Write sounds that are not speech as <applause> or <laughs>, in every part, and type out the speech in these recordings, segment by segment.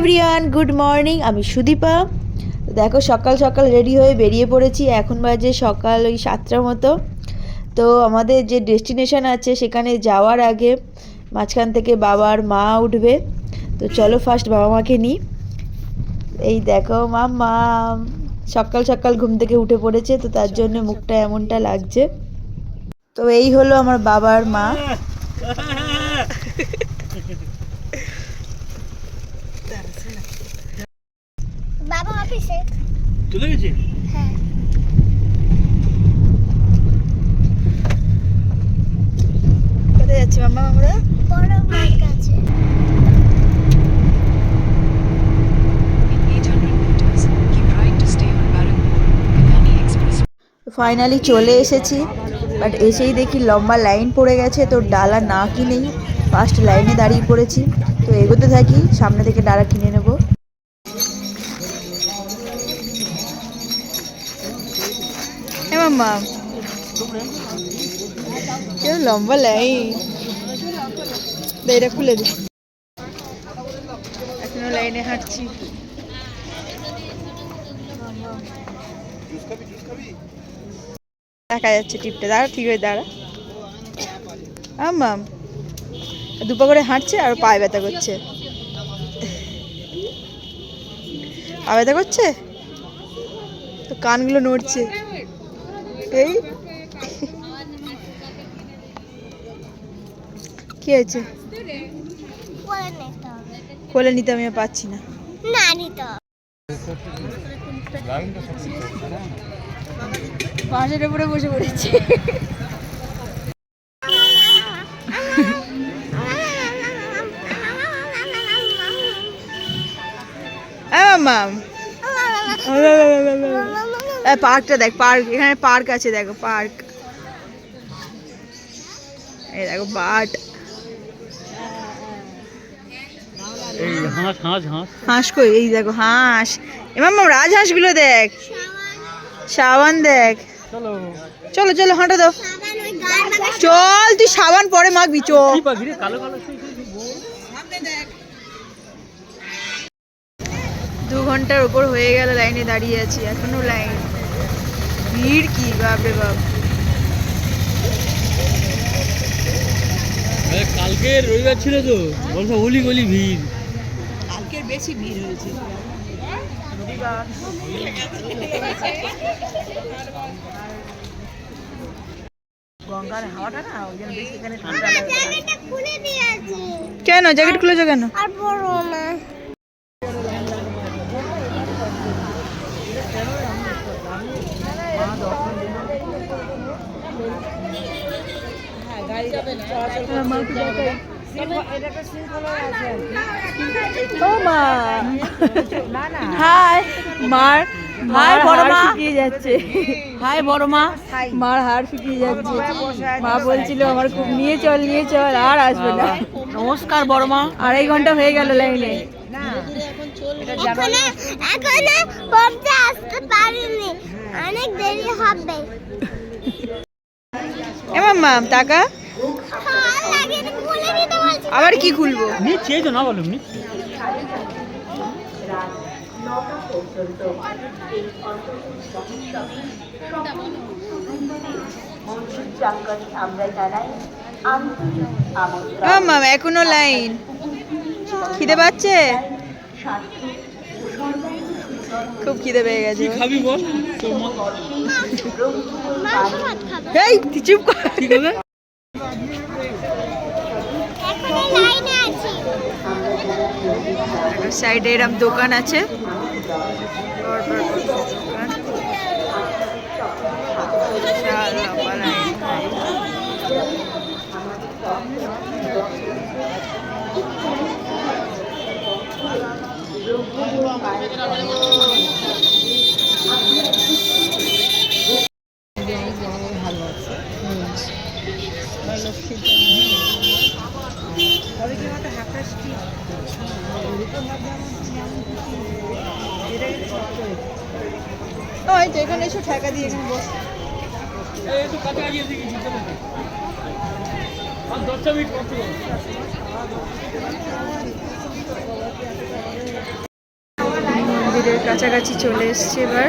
Everyone good morning আমি সুদীপা। দেখো, সকাল সকাল রেডি হয়ে বেরিয়ে পড়েছি। এখন বাজে সকাল ওই সাতটার মতো। তো আমাদের যে ডেস্টিনেশন আছে, সেখানে যাওয়ার আগে মাঝখান থেকে বাবার মা উঠবে। তো চলো ফার্স্ট বাবা মাকে নিই। এই দেখো মা মা সকাল সকাল ঘুম থেকে উঠে পড়েছে, তো তার জন্য মুখটা এমনটা লাগছে। তো এই হলো আমার বাবার মা বাবা অফিসে চলে গেছে? হ্যাঁ। কোথায় যাচ্ছি মামা আমরা? বড় মায়ের কাছে। In 800 meters, keep right to stay on Barangpur, Kalani Express. Finally চলে এসেছি বাট এসেই দেখি লম্বা লাইন পড়ে গেছে তো ডালা না কিনেই ফার্স্ট লাইনে দাঁড়িয়ে পড়েছি। তো এগোতে থাকি সামনে থেকে ডালা কিনে নেব। মাম্মা কেউ লম্বা লাইন এটা খুলে দি এখনও লাইনে হাঁটছি দেখা যাচ্ছে টিপটা দাঁড়া ঠিক হয়ে দাঁড়া আম্মাম দুপা করে হাঁটছে আর পায়ে ব্যথা করছে পা ব্যথা করছে তো কানগুলো নড়ছে এই। কি হয়েছে? কোলে নিতে আমি আর পাচ্ছি না। না নিতে উপরে বসে পড়েছি। মাম। <laughs> পার্কটা দেখ পার্ক এখানে পার্ক আছে দেখো পার্ক। এই দেখো বাট। এই হাঁস হাঁস হাঁস। হাঁস কই? এই দেখো হাঁস। এমাম রাজহাঁসগুলো দেখ। সাবান দেখ। চলো। চলো চলো হাঁটা দাও চল তুই সাবান পরে মাখবি চো। কি পাখি রে কালো কালো শুই শুই শুই বল। দু ঘণ্টার উপর হয়ে গেল লাইনে দাঁড়িয়ে আছি এখনও লাইন। ভিড় কি বাপরে বাপ আরে কালকে রবিবার ছিল তো বলছো হোলি গলি ভিড়। গঙ্গার হাওয়াটা না ওই জন্য বেশি এখানে খুলে দিয়েছি কেন? জ্যাকেট খুলেছো কেন? আর বড় না ও মা হাই মার হাই বড় মা। শুকিয়ে যাচ্ছে হাই বড় মা। মার হাড় শুকিয়ে যাচ্ছে। মা বলছিল আমার খুব নিয়ে চল নিয়ে চল আর আসবে না। নমস্কার বড় মা। আড়াই ঘণ্টা হয়ে গেল লাইনে। এখনও এখনও পড়তে আসতে পারিনি। অনেক দেরি হবে। এমাম মাম টাকা হ্যাঁ, লাগিয়ে তো খুলে দিতে বলছি আবার কি খুলবো? তো না বলো নি ও মাম এখনও লাইন। খিদে পাচ্ছে? খুব খিদে পেয়ে গেছে। খাবি বল? এই চুপ কর কি খাবে এখনও লাইনে আছি সাইডে এরম দোকান আছে। বিশাল ওই তো এখানে এসো ঠেকা দিয়ে এখানে বস। মন্দিরের কাছাকাছি চলে এসছে এবার।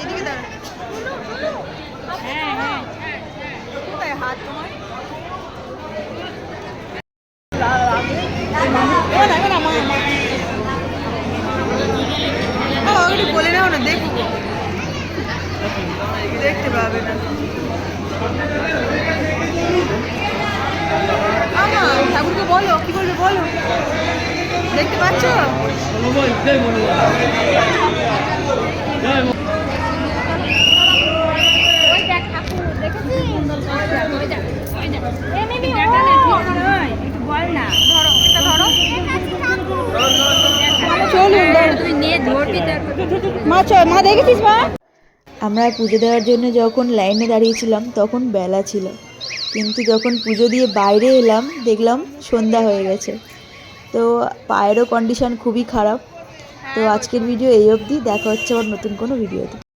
এইদিকে দাঁড়া কোথায় হাত তোমার? বলে নাও না দেখব দেখতে পাবে না। আমা ঠাকুরকে বলো কি বলবে বলো। দেখতে পাচ্ছ? মা- আমরা পুজো দেওয়ার জন্য যখন লাইনে দাঁড়িয়েছিলাম তখন বেলা ছিল। কিন্তু যখন পুজো দিয়ে বাইরে এলাম দেখলাম সন্ধ্যা হয়ে গেছে। তো পায়েরও কন্ডিশন খুবই খারাপ। তো আজকের ভিডিও এই অবধি। দেখা হচ্ছে আবার নতুন কোনো ভিডিওতে